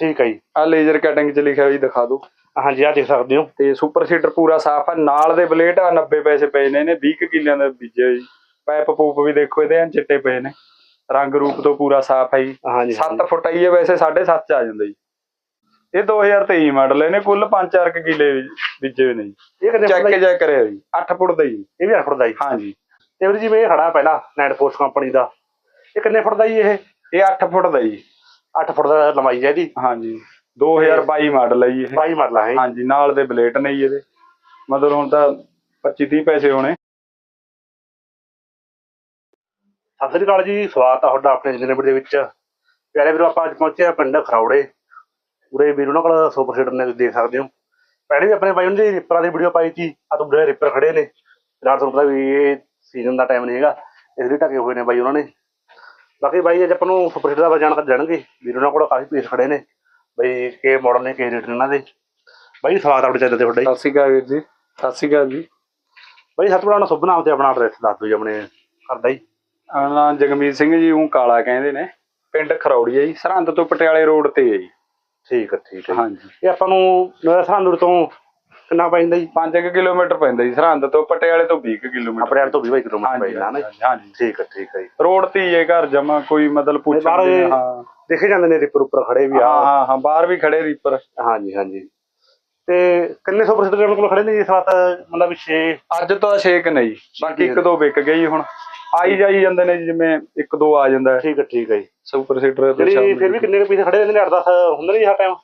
ਠੀਕ ਹੈ ਜੀ। ਆ ਲੇਜ਼ਰ ਕਟਿੰਗ ਚ ਲਿਖਿਆ ਹੋਈ ਦਿਖਾ ਦਿਓ। ਹਾਂਜੀ ਆ ਦੇਖ ਸਕਦੇ ਹੋ। ਤੇ ਸੁਪਰ ਸੀਡਰ ਪੂਰਾ ਸਾਫ਼ ਆ। ਨਾਲ ਦੇ ਬਲੇਡ ਆ 90 ਪੈਸੇ ਪਏ ਨੇ ਇਹਨੇ 20 ਕੁ ਕਿੱਲਿਆਂ ਦਾ ਬੀਜਿਆ ਜੀ। ਪਾਈਪ ਪੂਪ ਵੀ ਦੇਖੋ ਇਹਦੇ ਐਨ ਚਿੱਟੇ ਪਏ ਨੇ। ਰੰਗ ਰੂਪ ਤੋਂ ਪੂਰਾ ਸਾਫ਼ ਹੈ ਜੀ। ਹਾਂਜੀ 7 ਫੁੱਟ ਆਈ ਹੈ ਵੈਸੇ 7.5 ਚ ਆ ਜਾਂਦਾ ਜੀ। ਇਹ 2023 ਮਾਡਲ ਇਹਨੇ ਕੁੱਲ 5-4 ਕਿੱਲੇ ਬੀਜੇ ਨੇ ਜੀ। ਇਹ ਚੈੱਕ? ਜਾ ਕਰਿਆ ਜੀ। 8 ਫੁੱਟ ਦਾ ਜੀ। ਇਹ ਵੀ 8 ਫੁੱਟ ਦਾ ਜੀ। ਹਾਂਜੀ। ਤੇ ਵੀਰ ਜੀ ਮੈਂ ਇਹ ਖੜਾ ਪਹਿਲਾਂ ਨੈਟ ਫੋਰਸ ਕੰਪਨੀ ਦਾ। ਇਹ ਕਿੰਨੇ ਫੁੱਟ ਦਾ ਜੀ ਇਹ? ਇਹ 8 ਫੁੱਟ ਦਾ ਜੀ। 8 ਫੁੱਟ ਦਾ ਲੰਬਾਈ ਹੈ ਇਹਦੀ। ਹਾਂਜੀ। 2022 ਮਾਡਲ ਹੈ ਜੀ ਇਹ। 22 ਮਰਲਾ ਹੈ। ਹਾਂਜੀ ਨਾਲ ਦੇ ਬਲੇਟ ਨੇ ਜੀ ਇਹਦੇ। ਮਤਲਬ ਹੁਣ ਤਾਂ 25 30 ਪੈਸੇ ਹੋਣੇ। ਸਤਿ ਸ੍ਰੀ ਅਕਾਲ ਜੀ ਸਵਾਗਤ ਆ ਤੁਹਾਡਾ ਆਪਣੇ ਜਨਰੇਟ ਦੇ ਵਿੱਚ। ਪਿਆਰੇ ਵੀਰੋ ਆਪਾਂ ਅੱਜ ਪਹੁੰਚੇ ਆ ਪਿੰਡ ਖਰੌੜੇ। ਉਰੇ ਵੀਰੋ ਨਾਲ ਕੋਲ ਸੁਪਰ ਸੀਡਰ ਨੇ ਦੇਖ ਸਕਦੇ ਹੋ। ਪਹਿਲੇ ਵੀ ਆਪਣੇ ਬਾਈ ਉਹਨਾਂ ਦੀ ਰਿਪਰਾਂ ਦੀ ਵੀਡੀਓ ਪਾਈ ਸੀ ਆ ਤੋਂ ਬੜੇ ਰਿਪਰ ਖੜੇ ਨੇ। ਰਾਤ ਤੁਹਾਨੂੰ ਪਤਾ ਵੀ ਇਹ ਸੀਜ਼ਨ ਦਾ ਟਾਈਮ ਨਹੀਂ ਹੈਗਾ। ਇਸ ਲਈ ਢਕੇ ਹੋਏ ਨੇ ਬਾਈ ਉਹਨਾਂ ਨੇ। ਬਾਕੀ ਬਾਈ ਅੱਜ ਆਪਾਂ ਨੂੰ ਸੁਪਰ ਦਾ ਜਾਣਕਾਰੀ ਜਾਣਗੇ ਵੀਰੋ ਨਾਲ ਕੋਲ ਕਾਫੀ ਪੀਸ ਖੜੇ ਨੇ। ਬਈ ਕੀ ਮਾਡਲ ਨੇ ਕੀ ਰੇਟ ਨੇ ਇਹਨਾਂ ਦੇ। ਬਾਈ ਸਵਾਗਤ ਆਪਣੇ ਚੈਨਲ ਤੇ ਤੁਹਾਡਾ ਜੀ। ਸਤਿ ਸ਼੍ਰੀ ਅਕਾਲ ਵੀਰ ਜੀ। ਸਤਿ ਸ਼੍ਰੀ ਅਕਾਲ ਜੀ। ਬਾਈ ਸਤਿ ਬੜਾ ਸੁਭ ਨਾਮ ਤੇ ਆਪਣਾ ਐਡਰੈਸ ਦੱਸ ਦਿਓ ਜੀ ਆਪਣੇ ਘਰ ਦਾ ਜੀ। ਨਾਮ ਜਗਮੀਤ ਸਿੰਘ ਜੀ ਉਹ ਕਾਲਾ ਕਹਿੰਦੇ ਨੇ। ਪਿੰਡ ਖਰੌੜੀ ਹੈ ਜੀ ਸਰਹੰਦ ਤੋਂ ਪਟਿਆਲੇ ਰੋਡ ਤੇ ਹੈ ਜੀ। ਠੀਕ ਹੈ ਠੀਕ ਹੈ। ਹਾਂਜੀ। ਇਹ ਆਪਾਂ ਨੂੰ ਸਰਹੰਦ ਤੋਂ ਕਿੰਨਾ ਪੈਂਦਾ ਜੀ? 5 ਕਿਲੋਮੀਟਰ ਪੈਂਦਾ ਜੀ ਸਰਹੰਦ ਤੋਂ ਪਟਿਆਲੇ ਤੋਂ 20 ਕਿਲੋਮੀਟਰ। ਆਪਣੇ ਆੜ ਤੋਂ 20 ਕਿਲੋਮੀਟਰ ਹਾਂਜੀ ਪੈਂਦਾ ਨਾ ਹਾਂਜੀ, ਹਾਂਜੀ। ਠੀਕ ਹੈ ਠੀਕ ਹੈ ਜੀ। ਰੋਡ ਤੇ ਹੀ ਹੈ ਘਰ ਜਮਾ ਕੋਈ ਮਤਲਬ ਪੁੱਛਣ ਬਾਹਰ ਇਹ- ਹਾਂ। ਦੇਖੇ ਜਾਂਦੇ ਨੇ ਰਿਪਰ ਉੱਪਰ ਖੜੇ ਵੀ ਹਾਂ ਆ। ਹਾਂ ਹਾਂ ਬਾਹਰ ਵੀ ਖੜੇ ਰੀਪਰ ਹਾਂਜੀ ਹਾਂਜੀ। ਤੇ ਕਿੰਨੇ ਸੁਪਰ ਸੀਟਰ ਆਪਣੇ ਕੋਲ ਖੜੇ ਨੇ ਜੀ ਇਸ ਵਾਰ ਮਤਲਬ 6 ਅੱਜ ਤਾਂ ਛੇਕ ਨਹੀਂ ਬਾਕੀ ਇੱਕ ਦੋ ਵਿਕ ਗਏ ਜੀ ਹੁਣ। ਆਈ ਜਾਈ ਜਾਂਦੇ ਨੇ ਜੀ, ਜਿਵੇਂ ਇੱਕ ਦੋ ਆ ਜਾਂਦਾ ਠੀਕ ਹੈ ਠੀਕ ਹੈ ਜੀ। ਸੁਪਰ ਸੀਟਰ ਜਿਹੜੀ ਫਿਰ ਵੀ ਕਿੰਨੇ ਕੁ ਪੀਸ ਖੜੇ ਰਹਿੰਦੇ ਨੇ? 8-10 ਹੁੰਦੇ ਨੇ ਜੀ ਹਰ ਟਾਈਮ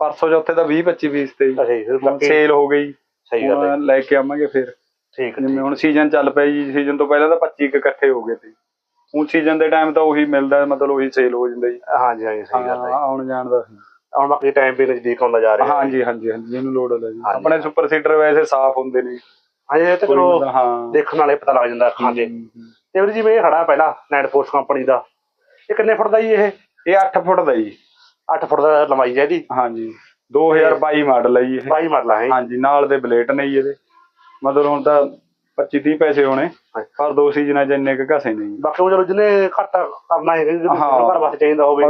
ਪਰਸੋਂ ਚੌਥੇ ਦਾ 20 25 ਪੀਸ ਤੇ ਅੱਛਾ ਜੀ ਫਿਰ ਸੇਲ ਹੋ ਗਈ। ਸਹੀ ਗੱਲ ਹੈ ਹੁਣ ਲੈ ਕੇ ਆਵਾਂਗੇ ਫਿਰ। ਠੀਕ ਹੈ ਜਿਵੇਂ ਹੁਣ ਸੀਜ਼ਨ ਚੱਲ ਪਿਆ ਜੀ ਸੀਜ਼ਨ ਤੋਂ ਪਹਿਲਾਂ ਤਾਂ 25 ਕੁ ਇਕੱਠੇ ਹੋ ਗਏ ਤੇ ਹੁਣ ਸੀਜ਼ਨ ਦੇ ਟਾਈਮ ਤਾਂ ਉਹੀ ਮਿਲਦਾ ਮਤਲਬ ਉਹੀ ਸੇਲ ਹੋ ਜਾਂਦਾ ਜੀ। ਹਾਂਜੀ ਹਾਂਜੀ ਸਹੀ ਗੱਲ ਹੈ ਹਾਂ ਆਉਣ ਜਾਣ ਦਾ ਹੁਣ ਬਾਕੀ ਟਾਈਮ ਵੀ ਨਜ਼ਦੀਕ ਆਉਂਦਾ ਜਾ ਰਿਹਾ। ਹਾਂਜੀ ਹਾਂਜੀ ਹਾਂਜੀ ਜਿਹਨੂੰ ਲੋੜ ਹੈ ਜੀ। ਹਾਂਜੀ। ਆਪਣੇ ਸੁਪਰ ਸੀਟਰ ਵੈਸੇ ਸਾਫ਼ ਹੁੰਦੇ ਨੇ। ਹਾਂਜੀ ਇਹ ਤਾਂ ਕੋਈ ਚਲੋ ਮਤਲਬ ਹਾਂ। ਦੇਖਣ ਵਾਲੇ ਪਤਾ ਲੱਗ ਜਾਂਦਾ ਅੱਖਾਂ ਦੇ। ਤੇ ਵੀਰ ਜੀ ਮੈਂ ਇਹ ਖੜਾ ਪਹਿਲਾਂ ਨੈਟ ਫੋਰਸ ਕੰਪਨੀ ਦਾ। ਇਹ ਕਿੰਨੇ ਫੁੱਟ ਦਾ ਜੀ ਇਹ? ਇਹ 8 ਫੁੱਟ ਦਾ ਜੀ। 8 ਫੁੱਟ ਦਾ ਲੰਬਾਈ ਹੈ ਇਹਦੀ। ਹਾਂਜੀ। 2022 ਮਾਡਲ ਹੈ ਜੀ ਇਹ। 22 ਮਰਲਾ ਹੈ ਹਾਂਜੀ ਨਾਲ ਦੇ ਬਲੇਟ ਨੇ ਜੀ ਇਹਦੇ। ਮਤਲਬ ਹੁਣ ਤਾਂ 25 30 ਪੈਸੇ ਹੋਣੇ। ਪਰ ਦੋ ਸੀਜ਼ਨਾਂ ਚ ਇੰਨੇ ਕੁ ਘਸੇ ਨਹੀਂ ਬਾਕੀ ਉਹ ਚਲੋ ਜਿਹਨੇ ਘੱਟ ਕਰਨਾ ਹੈ। ਘਰ ਵਾਸਤੇ ਚਾਹੀਦਾ ਹੋਵੇ।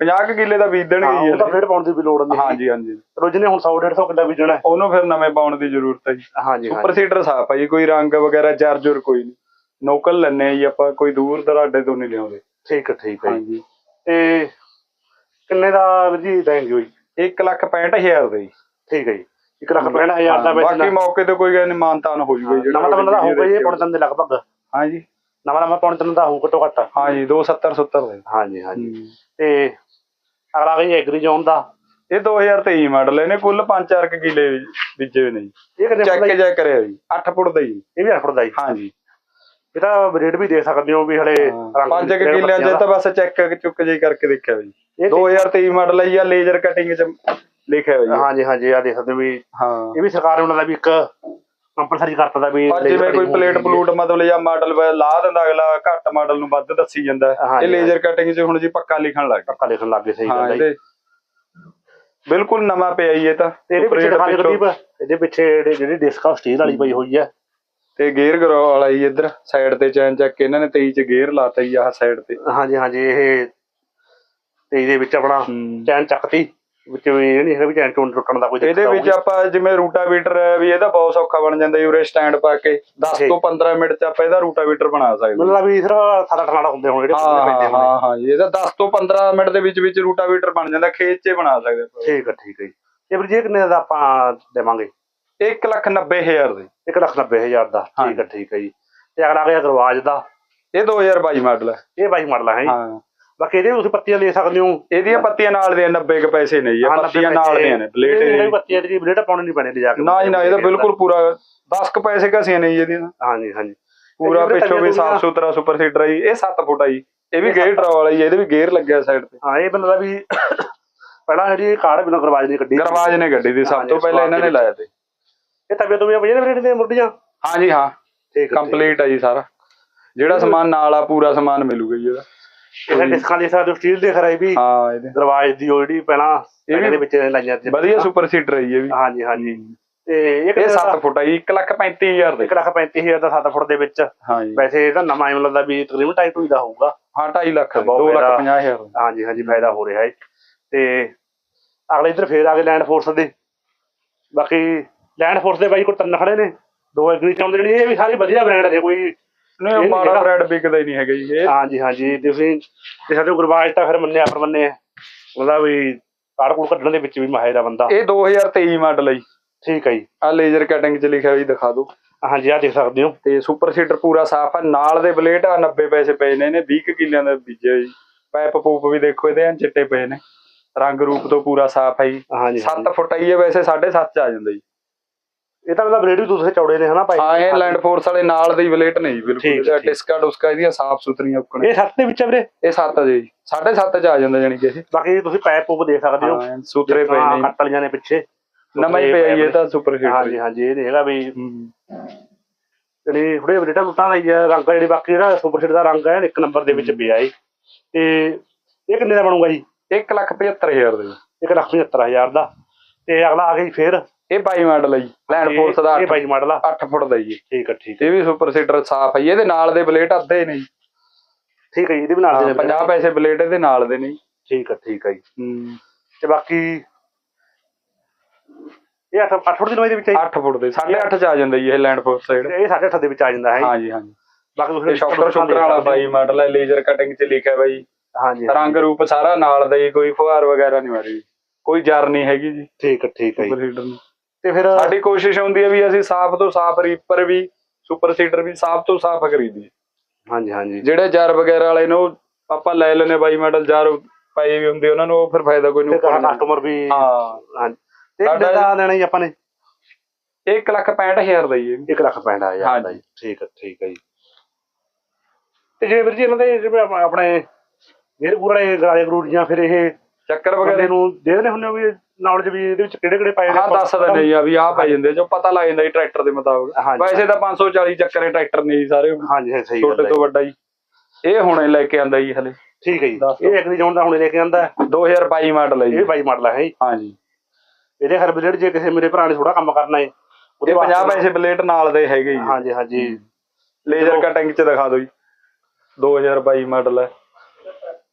50 ਕਿੱਲੇ ਦਾ ਬੀਜ ਦੇਣਗੇ ਜੀ ਉਹ ਤਾਂ। ਫੇਰ ਪਾਉਣ ਦੀ ਵੀ ਲੋੜ ਨਹੀਂ। ਹਾਂਜੀ ਹਾਂਜੀ। ਚਲੋ ਜਿਹਨੇ ਹੁਣ 100 150 ਕਿੱਲਾ ਬੀਜਣਾ ਉਹਨੂੰ ਫਿਰ ਨਵੇਂ ਪਾਉਣ ਦੀ ਜ਼ਰੂਰਤ ਹੈ ਜੀ। ਹਾਂਜੀ ਸੁਪਰ ਸੀਟਰ ਸਾਫ਼ ਹੈ ਜੀ ਕੋਈ ਰੰਗ ਵਗੈਰਾ ਚਾਰਜਰ ਕੋਈ ਨਹੀਂ। ਨੋਕਲ ਲੈਣੇ ਜੀ ਆਪਾਂ ਕੋਈ ਦੂਰ ਦਰਾਡੇ ਤੋਂ ਨਹੀਂ ਲਿਆਉਂਦੇ। ਠੀਕ ਹੈ ਠੀਕ ਹੈ ਜੀ। ਤੇ ਕਿੰਨੇ ਦਾ ਵੀਰ ਜੀ ਦੇਣਗੇ ਹੋਈ? 1 ਲੱਖ 65000 ਦਾ ਜੀ। ਠੀਕ ਹੈ ਜੀ। 1 ਲੱਖ 65000 ਦਾ ਬਾਕੀ ਵੇਚਣਾ ਮੌਕੇ ਤੇ ਕੋਈ ਗੱਲ ਨਹੀਂ ਮਾਨਤਾਨ ਹੋ ਜੂਗਾ ਜੀ ਨਵਾਂ ਤਾਂ ਬੰਦਾ ਹੋਊਗਾ ਜੀ ਪੌਣ ਦੇ ਲਗਭਗ। ਹਾਂਜੀ ਨਵਾਂ ਨਵਾਂ ਪੌਣ ਤਿੰਨ ਦਾ ਹੋਊ ਘੱਟੋ ਘੱਟ। ਹਾਂਜੀ 270 70 ਦਾ ਹਾਂਜੀ ਹਾਂਜੀ ਜੀ। ਤੇ ਅਗਲਾ ਗਈ ਐਗਰੀ ਜ਼ੋਨ ਦਾ। ਇਹ 2023 ਮਾਡਲ ਇਹਨੇ ਕੁੱਲ 5-4 ਕਿੱਲੇ ਬੀਜੇ ਨੇ ਜੀ। ਇਹ ਚੈੱਕ ਜੀ? ਜਾ ਕਰਿਆ ਜੀ 8 ਫੁੱਟ ਦਾ ਜੀ। ਇਹ ਵੀ 8 ਫੁੱਟ ਦਾ ਜੀ। ਹਾਂਜੀ ਇਹ ਤਾਂ ਰੇਟ ਵੀ ਦੇ ਸਕਦੇ ਹੋ ਵੀ ਹਲੇ ਰੰਗ 5 ਕਿੱਲਿਆਂ ਚ ਤਾਂ ਬਸ ਚੈੱਕ ਚੁੱਕ ਜੇ ਕਰਕੇ ਦੇਖਿਆ ਇਹ 2023 ਮਾਡਲ ਜੀ ਆ ਲੇਜ਼ਰ ਕਟਿੰਗ ਚ ਲਿਖਿਆ ਹੋਇਆ ਹਾਂਜੀ ਹਾਂਜੀ ਆ ਦੇਖ ਸਕਦੇ ਹੋ ਵੀ ਹਾਂ। ਇਹ ਵੀ ਸਰਕਾਰ ਨੇ ਉਹਨਾਂ ਦਾ ਵੀ ਇੱਕ ਕੰਪਲਸਰੀ ਕਰਤਾ ਦਾ ਵੀ ਜਿਵੇਂ ਕੋਈ ਪਲੇਟ ਪਲੂਟ ਮਤਲਬ ਜਾਂ ਮਾਡਲ ਲਾ ਦਿੰਦਾ ਅਗਲਾ ਘੱਟ ਮਾਡਲ ਨੂੰ ਵੱਧ ਦੱਸੀ ਜਾਂਦਾ। ਇਹ ਲੇਜ਼ਰ ਕਟਿੰਗ 'ਚ ਹੁਣ ਜੀ ਪੱਕਾ ਲਿਖਣ ਲੱਗ ਪੱਕਾ ਲਿਖਣ ਲੱਗ ਗਏ ਸਹੀ ਗੱਲ ਹੈ। ਇਹਦੇ ਬਿਲਕੁਲ ਨਵਾਂ ਪਿਆ ਇਹ ਤਾਂ। ਇਹਦੇ ਪਿੱਛੇ ਦਿਖਾ ਦੇ ਇਹਦੇ ਜਿਹੜੀ- ਜਿਹੜੀ ਡਿਸਕ ਆ ਸਟੀਲ ਵਾਲੀ ਪਈ ਹੋਈ ਹੈ। ਤੇ ਗੇਅਰ ਗਰੋ ਵਾਲਾ ਜੀ ਇੱਧਰ ਸਾਈਡ ਤੇ ਚੈਨ ਚੱਕ ਕੇ ਇਹਨਾਂ ਨੇ 23 ਚ ਗੇਅਰ ਲਾਤਾ ਜੀ ਆਹ ਸਾਈਡ ਤੇ ਹਾਂਜੀ ਹਾਂਜੀ ਇਹ ਤੇ ਇਹਦੇ ਵਿੱਚ ਆਪਣਾ ਹੂੰ। ਚੈਨ ਚੱਕਤੀ ਵਿੱਚ ਵੀ ਇਹ ਨਹੀਂ ਹੈਗਾ ਵੀ ਚੈਨ ਚੋਂ ਟੁੱਟਣ ਦਾ ਕੋਈ ਦਿੱਕਤ ਇਹਦੇ ਵਿੱਚ ਆਊਗੀ। ਆਪਾਂ ਜਿਵੇਂ ਰੂਟਾਵੀਟਰ ਵੀ ਇਹਦਾ ਬਹੁਤ ਸੌਖਾ ਬਣ ਜਾਂਦਾ ਯੂਰੇ ਸਟੈਂਡ ਪਾ ਕੇ 10 ਠੀਕ। ਤੋਂ 15 ਮਿੰਟ ਚ ਆਪਾਂ ਇਹਦਾ ਰੂਟਾਵੀਟਰ ਬਣਾ ਸਕਦੇ ਮੈਨੂੰ ਲੱਗਦਾ ਵੀ ਸਿਰਫ ਸੱਤ ਅੱਠ ਨਾਲ ਹੁੰਦੇ ਹੋਣ ਜਿਹੜੇ ਹਾਂ ਪੈਂਦੇ ਹਾਂ ਹੋਣੇ। ਹਾਂ ਹਾਂ ਜੀ, ਇਹਦਾ 10 ਤੋਂ 15 ਮਿੰਟ ਦੇ ਵਿੱਚ ਵਿੱਚ ਰੂਟਾਵੀਟਰ ਬਣ ਜਾਂਦਾ ਖੇਤ 'ਚ ਹੀ ਬਣਾ ਸਕਦੇ ਆਪਾਂ ਠੀਕ ਹੈ ਠੀਕ ਹੈ ਜੀ ਇਹ ਵੀਰ ਜੀ ਕਿੰਨੇ ਦਾ ਆਪਾਂ ਦੇਵਾਂਗੇ 1 ਲੱਖ 90 ਹਜ਼ਾਰ ਦੇ। 1 ਲੱਖ 90 ਹਜ਼ਾਰ ਦਾ। ਠੀਕ। ਹੈ ਠੀਕ ਹੈ ਜੀ। ਤੇ ਅਗਲਾ ਆ ਗਿਆ ਦਰਵਾਜ ਦਾ। ਇਹ 2022 ਮਾਡਲ ਹੈ। ਇਹ ਬਾਈ ਮਾਡਲ ਹੈ ਜੀ। ਹਾਂ। ਬਾਕੀ ਇਹਦੇ ਵੀ ਤੁਸੀਂ ਪੱਤੀਆਂ ਲੈ ਸਕਦੇ ਹੋ। ਇਹਦੀਆਂ ਪੱਤੀਆਂ ਨਾਲ ਦੀਆਂ 90 ਕੁ ਪੈਸੇ ਨੇ ਜੀ। ਇਹ ਹਾਂ, ਨੱਬੇ ਪੱਤੀਆਂ ਨਾਲ ਪੈਸੇ। ਦੀਆਂ ਨੇ ਬਲੇਟ ਇਹ ਇਹਦੀ। ਪੱਤੀਆਂ ਜਿਹੜੀ ਬਲੇਟ ਪਾਉਣੀ ਨਹੀਂ ਪੈਣੀ ਲਿਜਾ ਕੇ। ਨਾ ਜੀ ਨਾ ਇਹਦਾ ਬਿਲਕੁਲ ਪੂਰਾ 10 ਕੁ ਪੈਸੇ ਘਸੀਆਂ ਨੇ ਜੀ ਇਹਦੀਆਂ। ਤਾਂ। ਹਾਂਜੀ ਹਾਂਜੀ। ਪੂਰਾ ਇਹ ਪਿੱਛੋਂ ਵੀ ਸਾਫ਼ ਸੁਥਰਾ ਸੁਪਰ ਸੀਟਰ ਹੈ ਜੀ। ਇਹ 7 ਫੁੱਟ ਆ ਜੀ। ਇਹ ਵੀ ਗੇਅਰ ਡਰਾ ਵਾਲਾ ਜੀ। ਇਹਦੇ ਵੀ ਗੇਅਰ ਲੱਗਿਆ ਸਾਈਡ ਤੇ। ਹਾਂ ਇਹ ਬੰਦਾ ਵੀ ਪਹਿਲਾਂ ਜਿਹੜੀ ਕਾਰ ਬਿਨਾਂ ਕਰਵਾਜ ਨਹੀਂ ਕੱਢੀ ਗਰਵਾਜ ਨੇ ਗੱਡੀ ਦੀ ਸਭ ਹਾਂਜੀ, ਤੋਂ ਪਹਿਲਾਂ ਇਹਨਾਂ ਨੇ ਲਾਇਆ ਤੇ। ਇਹ ਤਬੀਅਤ ਤੋਂ ਵੀ ਵਜੇ ਨੇ ਦੇ ਮੁੱਢੀਆਂ ਹਾਂ ਹਾਂ। ਠੀਕ ਹੈ ਕੰਪਲੀਟ ਆ। ਜੀ ਸਾਰਾ। ਜਿਹੜਾ ਸਮਾਨ ਨਾਲ ਆ ਪੂਰਾ ਸਮਾਨ ਮਿਲੂਗਾ ਜੀ ਇਹਦਾ। ਇਹ ਡਿਸਕਾਂ ਦੇ ਸਟੀਲ ਦੇ ਖਰਾਈ ਵੀ। ਹਾਂ ਇਹਦੇ ਦਰਵਾਜ਼ ਦੀ ਉਹ ਜਿਹੜੀ ਪਹਿਲਾਂ ਇਹ ਇਹਦੇ ਵਿੱਚ ਲਾਈਆਂ ਤੇ ਵਧੀਆ ਸੁਪਰ ਸੀਟਰ ਹੈ ਜੀ ਇਹ ਵੀ। ਹਾਂਜੀ ਹਾਂਜੀ। ਤੇ ਇਹ ਇਹ 7 ਫੁੱਟ ਆ ਜੀ 1 ਲੱਖ 35000 ਦੇ। 1 ਲੱਖ 35000 ਦਾ 7 ਫੁੱਟ ਦੇ ਵਿੱਚ। ਹਾਂ ਜੀ। ਵੈਸੇ ਇਹਦਾ ਨਵਾਂ ਐਮਲ ਦਾ ਵੀ ਤਕਰੀਬਨ 2.5 ਦਾ ਹੋਊਗਾ। ਹਾਂ 2.5 ਲੱਖ ਬਹੁਤ 2 ਲੱਖ ਫਾਇਦਾ। 50000 ਹਾਂਜੀ ਹਾਂਜੀ ਫਾਇਦਾ ਹੋ ਰਿਹਾ ਹੈ। ਤੇ ਅਗਲੇ ਇੱਧਰ ਫੇਰ ਆ ਗਏ ਲੈਂਡ ਫੋਰਸ ਦੇ। ਬਾਕੀ ਲੈਂਡ ਫੋਰਸ ਦੇ ਬਾਈ ਕੋਲ ਤਿੰਨ ਖੜੇ ਨੇ। ਦੋ ਐਗਰੀ ਚਾਉਂਦੇ ਨੇ। ਇਹ ਵੀ ਸਾਰੇ ਵਧੀਆ ਬ੍ਰਾਂਡ ਨੇ ਕੋਈ ਨਹੀਂ ਮਾੜਾ। ਬ੍ਰੈਡ ਵਿਕਦਾ ਹੀ ਨਹੀਂ ਹੈਗਾ ਜੀ ਇਹ। ਹਾਂਜੀ ਹਾਂਜੀ ਤੁਸੀਂ ਤੇ ਸਾਡੇ ਗੁਰਬਾਜ ਤਾਂ ਫਿਰ ਮੰਨਿਆ ਪਰ ਮੰਨਿਆ। ਉਹਦਾ ਵੀ ਕਾੜ ਕੂੜ ਕੱਢਣ ਦੇ ਵਿੱਚ ਵੀ ਮਾਹਿਰ ਆ ਬੰਦਾ। ਇਹ 2023 ਮਾਡਲ ਹੈ ਜੀ। ਠੀਕ ਹੈ ਜੀ। ਆ ਲੇਜ਼ਰ ਕਟਿੰਗ ਚ ਲਿਖਿਆ ਹੋਈ ਦਿਖਾ ਦਿਓ। ਹਾਂਜੀ ਆ ਦੇਖ ਸਕਦੇ ਹੋ। ਤੇ ਸੁਪਰ ਸੀਡਰ ਪੂਰਾ ਸਾਫ਼ ਆ। ਨਾਲ ਦੇ ਬਲੇਟ ਆ 90 ਪੈਸੇ ਪਏ ਨੇ ਇਹਨੇ 20 ਕੁ ਕਿੱਲਿਆਂ ਦਾ ਬੀਜਿਆ ਜੀ। ਪਾਈਪ ਪੂਪ ਵੀ ਦੇਖੋ ਇਹਦੇ ਚਿੱਟੇ ਪਏ ਨੇ। ਰੰਗ ਰੂਪ ਤੋਂ ਪੂਰਾ ਸਾਫ਼ ਹੈ ਜੀ। ਹਾਂਜੀ 7 ਫੁੱਟ ਆਈ ਹੈ ਵੈਸੇ 7.5 ਚ ਆ ਜਾਂਦਾ ਜੀ। ਇਹ ਤਾਂ ਮਤਲਬ ਬਲੇਡ ਵੀ ਦੂਸਰੇ ਚੌੜੇ ਨੇ ਹਨਾ ਭਾਈ? ਹਾਂ ਇਹ ਲੈਂਡ ਫੋਰਸ ਵਾਲੇ ਨਾਲ ਦੇ ਬਲੇਟ ਨੇ ਜੀ ਠੀਕ, ਬਿਲਕੁਲ ਠੀਕ। ਡਿਸਕਾ ਡੁਸਕਾ ਇਹਦੀਆਂ ਸਾਫ਼ ਸੁਥਰੀਆਂ ਉੱਕਣੇ। ਇਹ ਸੱਤ ਦੇ ਵਿੱਚ ਆ ਵੀਰੇ? ਇਹ 7 ਜੀ। 7.5 ਚ ਆ ਜਾਂਦਾ ਜਾਨੀ ਕਿ ਇਹ। ਬਾਕੀ ਤੁਸੀਂ ਪੈਪ ਪੂਪ ਦੇਖ ਸਕਦੇ ਹੋ। ਸੁਥਰੇ ਪਏ ਨੇ। ਕੱਟ ਵਾਲੀਆਂ ਨੇ ਪਿੱਛੇ। ਨਵਾਂ ਹੀ ਪਿਆ ਇਹ ਤਾਂ ਸੁਪਰ ਹਾਂਜੀ ਸੀਡਰ ਹਾਂਜੀ ਇਹ ਨਹੀਂ ਹੈਗਾ ਵੀ ਜਿਹੜੀ ਥੋੜੇ ਬਲੇਟਾਂ ਲੁੱਟਾਂ ਦਾ ਰੰਗ ਜਿਹੜੀ ਬਾਕੀ ਜਿਹੜਾ ਸੁਪਰ ਸੀਟ ਦਾ ਰੰਗ ਹੈ ਇੱਕ ਨੰਬਰ ਦੇ ਵਿੱਚ ਪਿਆ ਏ ਤੇ ਇਹ ਕਿੰਨੇ ਦਾ ਬਣੂਗਾ ਜੀ? 1 ਲੱਖ 75000 ਦਾ। ਜੀ ਇੱਕ ਲੱਖ 75000 ਦਾ। ਤੇ ਅਗਲਾ ਆ ਗਿਆ ਜੀ ਫੇਰ। ਇਹ 22 ਮਾਡਲ ਹੈ ਜੀ ਲੈਂਡ ਫੋਰਸ ਦਾ ਇਹ ਬਾਈ ਮਾਡਲ ਆ? 8 ਫੁੱਟ ਦਾ ਜੀ। ਠੀਕ ਹੈ ਠੀਕ ਹੈ ਇਹ ਵੀ ਸੁਪਰ ਸੀਡਰ ਸਾਫ਼ ਹੈ ਜੀ। ਇਹਦੇ ਨਾਲ ਦੇ ਬਲੇਟ ਅੱਧੇ ਨੇ ਜੀ। ਠੀਕ ਹੈ ਜੀ ਇਹਦੇ ਵੀ ਨਾਲ ਦੇ ਨੇ 50 ਪੈਸੇ ਬਲੇਟ ਇਹਦੇ ਨਾਲ ਦੇ ਨੇ ਜੀ। ਠੀਕ ਹੈ ਠੀਕ ਹੈ ਜੀ। ਹੂੰ। ਤੇ ਬਾਕੀ ਇਹ 8 8 ਫੁੱਟ ਦੀ ਲੰਬਾਈ ਦੇ ਵਿੱਚ ਹੈ 8 ਫੁੱਟ ਦੇ 8.5 ਚ ਆ ਜਾਂਦਾ ਜੀ ਇਹ ਲੈਂਡ ਫੋਰਸ ਸਾਈਡ। ਜੀ? ਇਹ 8.5 ਦੇ ਵਿੱਚ ਆ ਜਾਂਦਾ ਹੈ ਜੀ। ਹਾਂਜੀ ਹਾਂਜੀ। ਬਾਕੀ ਤੁਸੀਂ ਸ਼ੌਕਰ ਸ਼ੁਕਰ ਵਾਲਾ ਬਾਈ ਮਾਡਲ ਹੈ ਲੇਜ਼ਰ ਕਟਿੰਗ ਚ ਲਿਖਿਆ ਬਾਈ। ਹਾਂਜੀ ਰੰਗ ਰੂਪ ਸਾਰਾ ਨਾਲ ਦਾ ਜੀ ਕੋਈ ਫੁਹਾਰ ਵਗੈਰਾ ਨਹੀਂ ਮਾਰੀ। ਕੋਈ ਜਰ ਨਹੀਂ ਹੈਗੀ ਜੀ। ਠੀਕ ਹੈ ਠੀਕ ਹੈ ਜੀ। ਤੇ ਫਿਰ ਸਾਡੀ ਕੋਸ਼ਿਸ਼ ਹੁੰਦੀ ਹੈ ਵੀ ਅਸੀਂ ਸਾਫ਼ ਤੋਂ ਸਾਫ਼ ਰੀਪਰ ਵੀ ਸੁਪਰ ਸੀਡਰ ਵੀ ਸਾਫ਼ ਤੋਂ ਸਾਫ਼ ਖਰੀਦੀਏ। ਹਾਂਜੀ ਹਾਂਜੀ। ਜਿਹੜੇ ਜਰ ਵਗੈਰਾ ਵਾਲੇ ਨੇ ਉਹ ਆਪਾਂ ਲੈ ਲੈਨੇ ਬਾਈ ਮਾਡਲ ਜਰ ਪਾਈ ਵੀ ਹੁੰਦੇ ਉਹਨਾਂ ਨੂੰ ਉਹ ਫਿਰ ਫਾਇਦਾ ਕੋਈ ਨਹੀਂ। ਕਸਟਮਰ ਵੀ ਹਾਂ। ਤੇ ਕਿੰਨਾ ਦੇਣਾ ਜੀ ਆਪਾਂ ਨੇ? 1 ਲੱਖ 65000 ਦਾ ਜੀ ਇਹ। 1 ਲੱਖ ਪੈਂਦਾ ਹਜ਼ਾਰ ਦਾ ਹਾਂਜੀ। ਜੀ। ਠੀਕ ਹੈ ਠੀਕ ਹੈ ਜੀ। ਤੇ ਜੇ ਵੀਰ ਜੀ ਇਹਨਾਂ ਦੇ ਜਿਵੇਂ ਆਪਣੇ ਗੇਰ ਪੂਰੇ ਗਰਾਰੇ ਗਰੂਟ ਜਾਂ ਫਿਰ ਇਹ ਚੱਕਰ ਬੰਦੇ ਵਗੈਰਾ ਨੂੰ ਦੇ ਦਿੰਦੇ ਹੁੰਦੇ ਹੋ ਵੀ ਨੌਲੇਜ ਵੀ ਇਹਦੇ ਵਿੱਚ ਕਿਹੜੇ ਕਿਹੜੇ ਪਾਏ ਹਾਂ ਦੱਸ ਦਿੰਦੇ ਜੀ ਆ ਵੀ ਆਹ ਪੈ ਜਾਂਦੇ ਜੋ ਪਤਾ ਲੱਗ ਜਾਂਦਾ ਜੀ ਟਰੈਕਟਰ ਦੇ ਮੁਤਾਬਕ। ਹਾਂਜੀ। ਵੈਸੇ ਤਾਂ 540 ਚੱਕਰੇ ਟਰੈਕਟਰ ਨੇ ਜੀ ਸਾਰੇ। ਹਾਂਜੀ ਹਾਂ ਸਹੀ ਗੱਲ ਛੋਟੇ ਹੈ ਤੋਂ ਵੱਡਾ ਜੀ। ਇਹ ਹੁਣੇ ਲੈ ਕੇ ਆਂਦਾ ਜੀ ਹਲੇ। ਠੀਕ ਹੈ ਜੀ। ਦਿਓ। ਇਹ ਐਗਰੀ ਜੋਨ ਦਾ ਹੁਣੇ ਲੈ ਕੇ ਆਂਦਾ ਹੈ। 2022 ਮਾਡਲ ਹੈ ਜੀ। ਇਹ ਬਾਈ ਮਾਡਲ ਹੈ ਜੀ। ਹਾਂਜੀ। ਇਹਦੇ ਹਰ ਬਲੇਡ ਜੇ ਕਿਸੇ ਮੇਰੇ ਭਰਾ ਨੇ ਥੋੜਾ ਕੰਮ ਕਰਨਾ ਹੈ ਇਹ 50 ਪੈਸੇ ਬਲੇਟ ਨਾਲ ਦੇ ਹੈਗੇ ਜੀ। ਹਾਂਜੀ ਹਾਂਜੀ। ਲੇਜ਼ਰ ਕਟਿੰਗ ਚ ਦਿਖਾ ਦਿਓ ਜੀ। 2022 ਮਾਡਲ ਹੈ।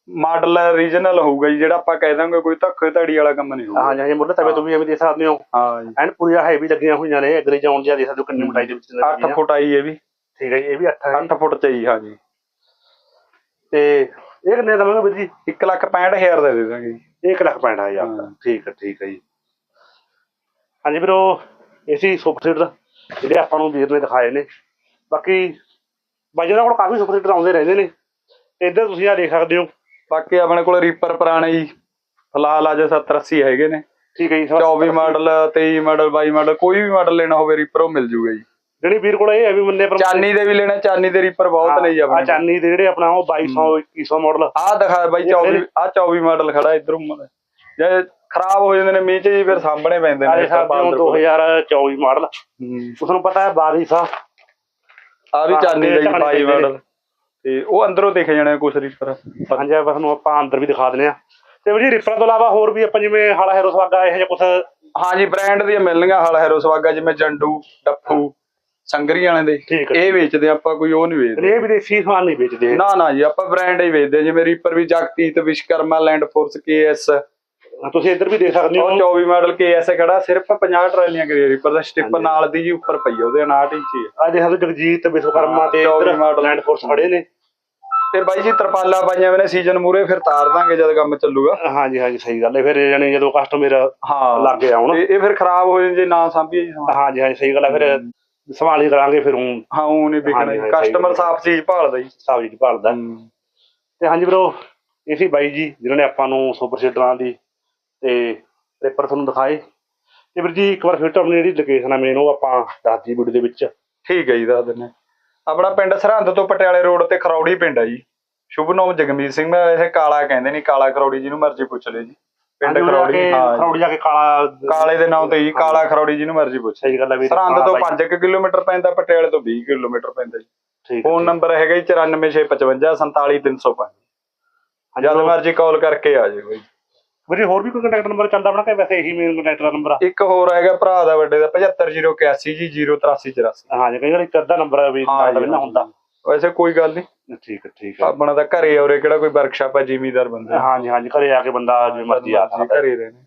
ਮਾਡਲ ਰੀਜਨਲ ਹੋਊਗਾ ਜੀ ਜਿਹੜਾ ਆਪਾਂ ਕਹਿ ਦਾਂਗੇ ਕੋਈ ਧੱਕੇ ਧੜੀ ਵਾਲਾ ਕੰਮ ਨਹੀਂ ਹੋਊਗਾ। ਹਾਂਜੀ ਹਾਂਜੀ ਮੁੱਢ ਤਵੇ ਤੋਂ ਵੀ ਐਵੇਂ ਦੇ ਸਕਦੇ ਹੋ। ਹਾਂ ਜੀ। ਐਨ ਪੂਰੀਆਂ ਹੈਵੀ ਲੱਗੀਆਂ ਹੋਈਆਂ ਨੇ ਐਗਰੀ ਜੋਨ ਜਿਹਾ ਦੇ ਸਕਦੇ ਹੋ ਕਿੰਨੀ ਮੋਟਾਈ ਦੇ ਵਿੱਚ ਨੇ 8 ਫੁੱਟ ਆਈ ਇਹ ਵੀ। ਠੀਕ ਹੈ ਜੀ ਇਹ ਵੀ 8 ਹੈ 8 ਫੁੱਟ ਚ ਜੀ ਹਾਂ ਜੀ। ਤੇ ਇਹ ਕਿੰਨੇ ਦਾ ਮੰਗਾ ਵੀਰ ਜੀ? 1 ਲੱਖ 65000 ਦਾ ਦੇ ਦਾਂਗੇ ਜੀ। ਇਹ 1 ਲੱਖ ਪੈਂਦਾ ਹਜ਼ਾਰ ਦਾ। ਹਾਂ। ਠੀਕ ਹੈ ਠੀਕ ਹੈ ਜੀ। ਹਾਂਜੀ ਵੀਰੋ ਇਹ ਸੀ ਸੁਪਰ ਸੀਡਰ ਜਿਹੜੇ ਆਪਾਂ ਨੂੰ ਵੀਰ ਨੇ ਦਿਖਾਏ ਨੇ। ਬਾਕੀ ਬਾਈ ਕੋਲ ਕਾਫੀ ਸੁਪਰ ਸੀਡਰ ਆਉਂਦੇ ਰਹਿੰਦੇ ਨੇ। ਤੇ ਇੱਧਰ ਤੁਸੀਂ ਆ ਦੇਖ ਸਕਦੇ ਹੋ। ਬਾਕੀ ਆਪਣੇ ਕੋਲ ਰੀਪਰ ਪੁਰਾਣੇ ਜੀ ਫਿਲਹਾਲ ਅੱਜ 70 80 ਹੈਗੇ ਨੇ। ਠੀਕ ਹੈ ਜੀ 24 ਮਾਡਲ 23 ਮਾਡਲ 22 ਮਾਡਲ ਕੋਈ ਵੀ ਮਾਡਲ ਲੈਣਾ ਹੋਵੇ ਰੀਪਰ ਉਹ ਮਿਲ ਜੂਗਾ ਜੀ। ਜਿਹੜੀ ਵੀਰ ਕੋਲ ਇਹ ਹੈ ਵੀ ਮੰਨੇ ਪਰ ਚਾਨੀ ਦੇ ਵੀ ਲੈਣਾ ਚਾਨੀ ਦੇ ਰੀਪਰ ਬਹੁਤ ਨੇ ਜੀ ਆ ਆਪਣੇ। ਚਾਨੀ ਦੇ ਜਿਹੜੇ ਆਪਣਾ ਉਹ 2200 2100 ਮਾਡਲ ਆਹ ਦਿਖਾ ਬਾਈ 24 ਆਹ 24 ਮਾਡਲ ਖੜਾ ਇਧਰੋਂ ਜੇ ਖਰਾਬ ਹੋ ਜਾਂਦੇ ਨੇ ਮੀਂਹ ਚ ਜੀ ਫਿਰ ਸਾਹਮਣੇ ਪੈਂਦੇ ਨੇ ਸਾਹਿਬ 2024 ਮਾਡਲ ਤੁਹਾਨੂੰ ਪਤਾ ਹੈ ਬਾਰਿਸ਼ ਆ ਆ ਵੀ ਚਾਨੀ ਦਾ ਜੀ ਢਾਣੇ 22 ਪੈਂਦੇ ਨੇ। ਮਾਡਲ ਤੇ ਉਹ ਅੰਦਰੋਂ ਦਿਖ ਜਾਣੇ ਕੁਛ ਰੀਪਰ ਹਾਂਜੀ ਬਸ ਨੂੰ ਆਪਾਂ ਅੰਦਰ ਵੀ ਦਿਖਾ ਦਿੰਦੇ ਆ ਤੇ ਵੀ ਜੀ ਰਿਪਰਾਂ ਤੋਂ ਇਲਾਵਾ ਹੋਰ ਵੀ ਆਪਾਂ ਜਿਵੇਂ ਹਾਲਾ ਹੈਰੋ ਸਵਾਗਾ ਇਹੋ ਜਿਹਾ ਕੁਝ ਹਾਂ ਜੀ ਬ੍ਰਾਂਡ ਦੀਆਂ ਮਿਲਣਗੀਆਂ ਹਲ ਹੈਰੋ ਸਵਾਗਾ ਜਿਵੇਂ ਜੰਡੂ ਡੱਫੂ ਸੰਗਰੀ ਵਾਲਿਆਂ ਦੇ। ਇਹ ਵੇਚਦੇ ਆਪਾਂ ਕੋਈ ਉਹ ਨਹੀਂ ਵੇਚਦੇ। ਇਹ ਵਿਦੇਸ਼ੀ ਸਮਾਨ ਨਹੀਂ ਵੇਚਦੇ। ਨਾ ਨਾ ਜੀ ਆਪਾਂ ਬ੍ਰਾਂਡ ਹੀ ਵੇਚਦੇ ਜਿਵੇਂ ਰੀਪਰ ਵੀ ਜਗਤੀਤ ਵਿਸ਼ਕਰਮਾ ਲੈਂਡ ਫੋਰਸ ਕੇਐਸ। ਤੁਸੀਂ ਇੱਧਰ ਵੀ ਦੇਖ ਸਕਦੇ ਹੋ। 24 ਮਾਡਲ ਕੇਐਸ ਖੜਾ ਸਿਰਫ 50 ਟਰਾਲੀਆਂ ਕਰੀ ਰੀਪਰ ਦਾ। ਸਟਿਪ ਹਾਂਜੀ। ਨਾਲ ਦੀ ਜੀ ਉੱਪਰ ਪਈ ਉਹਦੇ 59 ਇੰਚੀ ਆ। ਦੇਖ ਸਕਦੇ ਹੋ ਜਗਜੀਤ ਵਿਸ਼ਵਕਰਮਾ ਤੇ ਇੱਧਰ। ਲੈਂਡ ਫੋਰਸ ਖੜੇ ਨੇ। ਤੇ ਬਾਈ ਜੀ ਤਰਪਾਲਾ ਪਾਈਆਂ ਹੋਏ ਨੇ ਸੀਜ਼ਨ ਮੂਰੇ ਫਿਰ ਤਾਰ ਦਾਂਗੇ ਜਦ ਕੰਮ ਚੱਲੂਗਾ। ਹਾਂਜੀ ਹਾਂਜੀ ਸਹੀ ਗੱਲ ਹੈ। ਫਿਰ ਜਾਨੀ ਜਦੋਂ ਕਸਟਮਰ ਹਾਂ ਲੱਗ ਤੇ ਇਹ ਫਿਰ ਖਰਾਬ ਹੋ ਜਾਂਦੇ ਜੇ ਨਾ ਸਾਂਭੀਏ ਜੀ। ਹਾਂਜੀ ਹਾਂਜੀ ਸਹੀ ਗੱਲ ਹੈ। ਫਿਰ ਸੰਭਾਲ ਹੀ ਕਰਾਂਗੇ ਫਿਰ ਹੁਣ। ਹਾਂ ਉਹ ਨਹੀਂ ਵਿਕਣਾ ਕਸਟਮਰ। ਸਾਫ਼ ਚੀਜ਼ ਭਾਲਦਾ ਜੀ। ਸਾਬ ਜੀ ਭਾਲਦਾ। ਤੇ ਹਾਂਜੀ ਵੀਰੋ ਇਹ ਸੀ ਬਾਈ ਜੀ ਜਿਨ੍ਹਾਂ ਨੇ ਆਪਾਂ ਨੂੰ ਸੁਪਰ ਸੀਡਰਾਂ ਦੀ ਤੇ ਪੇਪਰ ਤੁਹਾਨੂੰ ਦਿਖਾਏ। ਤੇ ਵੀਰ ਜੀ ਇੱਕ ਵਾਰ ਫਿਰ ਤੋਂ ਆਪਣੀ ਜਿਹੜੀ ਲੋਕੇਸ਼ਨ ਆ ਮੇਨ ਉਹ ਆਪਾਂ ਦੱਸਦੀ ਵੀਡੀਓ ਦੇ ਵਿੱਚ। ਠੀਕ ਹੈ ਜੀ ਦੱਸ ਦਿੰਨੇ ਆਪਣਾ ਪਿੰਡ ਸਰਹੰਦ ਤੋਂ ਪਟਿਆਲੇ ਰੋਡ ਤੇ ਖਰੌੜੀ ਪਿੰਡ ਹੈ ਜੀ। ਸ਼ੁਭ ਨਾਮ ਜਗਮੀਤ ਸਿੰਘ ਮੈਂ ਵੈਸੇ ਕਾਲਾ ਕਹਿੰਦੇ ਨਹੀਂ ਕਾਲਾ ਖਰੌੜੀ ਜਿਹਨੂੰ ਮਰਜ਼ੀ ਪੁੱਛ ਲਿਓ ਜੀ। ਪਿੰਡ ਖਰੌੜੀ ਹਾਂ। ਖਰੌੜੀ ਜਾ ਕੇ ਕਾਲਾ ਕਾਲੇ ਦੇ ਨਾਂ ਤੇ ਜੀ ਕਾਲਾ ਖਰੌੜੀ ਜਿਹਨੂੰ ਮਰਜ਼ੀ ਪੁੱਛ ਸਹੀ ਗੱਲ ਹੈ ਵੀਰ। ਸਰਹੰਦ ਤੋਂ 5 ਕਿਲੋਮੀਟਰ ਪੈਂਦਾ ਪਟਿਆਲੇ ਤੋਂ 20 ਕਿਲੋਮੀਟਰ ਪੈਂਦਾ ਜੀ। ਠੀਕ ਫੋਨ ਨੰਬਰ ਹੈਗਾ ਜੀ 94655 47305 ਜਦ ਮਰਜ਼ੀ ਕਾਲ ਕਰਕੇ ਆ ਜਾਓ ਜੀ ਵੀਰ ਜੀ ਹੋਰ ਵੀ ਕੋਈ ਕੰਟੈਕਟ ਨੰਬਰ ਚੱਲਦਾ ਆਪਣਾ ਕਿ ਵੈਸੇ ਇਹੀ ਮੇਨ ਕੰਟੈਕਟ ਦਾ ਨੰਬਰ ਆ? ਇੱਕ ਹੋਰ ਹੈਗਾ ਭਰਾ ਦਾ ਵੱਡੇ ਦਾ 75081 ਜੀ 08384 ਹਾਂਜੀ ਕਈ ਵਾਰ ਇੱਕ ਅੱਧਾ ਨੰਬਰ ਵੀ ਹਾਂ ਚੱਲਦਾ ਜੀ, ਰਹਿੰਦਾ ਹੁੰਦਾ। ਵੈਸੇ ਕੋਈ ਗੱਲ ਨਹੀਂ। ਠੀਕ ਹੈ ਠੀਕ ਹੈ ਆਪਣਾ ਤਾਂ ਘਰੇ ਔਰੇ ਕਿਹੜਾ ਕੋਈ ਵਰਕਸ਼ਾਪ ਹੈ ਜ਼ਿਮੀਦਾਰ ਬੰਦੇ? ਹਾਂਜੀ ਹਾਂਜੀ ਘਰੇ ਆ ਕੇ ਬੰਦਾ ਜਿਵੇਂ ਮਰਜ਼ੀ ਆ ਸਕਦਾ। ਹੈ। ਘਰੇ ਰਹਿਣੇ।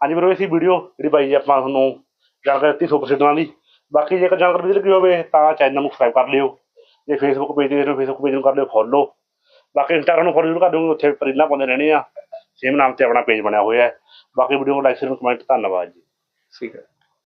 ਹਾਂਜੀ ਵੀਰੋ ਇਸੀ ਵੀਡੀਓ ਜਿਹੜੀ ਬਾਈ ਜੀ ਆਪਾਂ ਤੁਹਾਨੂੰ ਜਾਣਕਾਰੀ ਦਿੱਤੀ ਸੁਪਰ ਸੀਡਰਾਂ ਦੀ। ਬਾਕੀ ਜੇਕਰ ਜਾਣਕਾਰੀ ਵਧੀਆ ਲੱਗੀ ਹੋਵੇ ਤਾਂ ਚੈਨਲ ਨੂੰ ਸਬਸਕ੍ਰਾਈਬ ਕਰ ਲਿਓ। ਜੇ ਫੇਸਬੁੱਕ ਪੇਜ ਤੇ ਫੇਸਬੁੱਕ ਪੇਜ ਨੂੰ ਕਰ ਲਿਓ ਫੋਲੋ ਬਾਕੀ ਇੰਸਟਾਗ੍ਰਾਮ ਨੂੰ ਫੋਲੋ ਜ਼ਰੂਰ ਕਰ ਦਿਓ ਉੱਥੇ ਰੀਲਾਂ ਪਾਉਂਦੇ ਰਹਿਣੇ ਆ। ਸੇਮ ਨਾਮ ਤੇ ਆਪਣਾ ਪੇਜ ਬਣਿਆ ਹੋਇਆ ਹੈ। ਬਾਕੀ ਵੀਡੀਓ ਨੂੰ ਲਾਈਕ ਸ਼ੇਅਰ ਕਮੈਂਟ ਧੰਨਵਾਦ ਜੀ। ਠੀਕ ਹੈ।